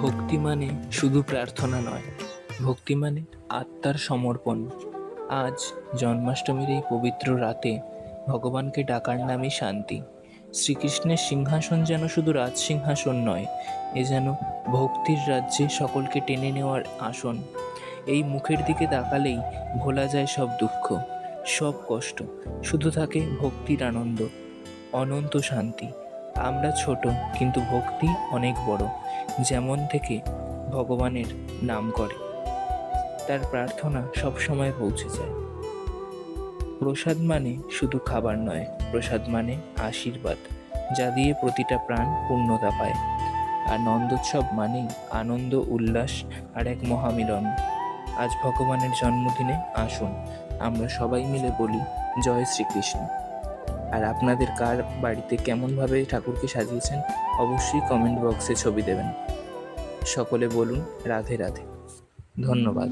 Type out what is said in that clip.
ভক্তি মানে শুধু প্রার্থনা নয়, ভক্তি মানে আত্মার সমর্পণ। আজ জন্মাষ্টমীর এই পবিত্র রাতে ভগবানকে ডাকার নামই শান্তি। শ্রীকৃষ্ণের সিংহাসন যেন শুধু রাজ সিংহাসন নয়, এ যেন ভক্তির রাজ্যে সকলকে টেনে নেওয়ার আসন। এই মুখের দিকে তাকালেই ভোলা যায় সব দুঃখ, সব কষ্ট, শুধু থাকে ভক্তির আনন্দ, অনন্ত শান্তি। আমরা ছোট, কিন্তু ভক্তি অনেক বড়। যেমন থেকে ভগবানের নাম করে। তার প্রার্থনা সব সময় পৌঁছে যায়। প্রসাদ মানে শুধু খাবার নয়, প্রসাদ মানে আশীর্বাদ, যা দিয়ে প্রতিটা প্রাণ পূর্ণতা পায়। আর নন্দোৎসব মানেই আনন্দ, উল্লাস আর এক মহামিলন। আজ ভগবানের জন্মদিনে আসুন, আমরা সবাই মিলে বলি, জয় শ্রীকৃষ্ণ। আর আপনাদের কার বাড়িতে কেমনভাবে ঠাকুরকে সাজিয়েছেন, অবশ্যই কমেন্ট বক্সে ছবি দেবেন। সকলে বলুন রাধে রাধে। ধন্যবাদ।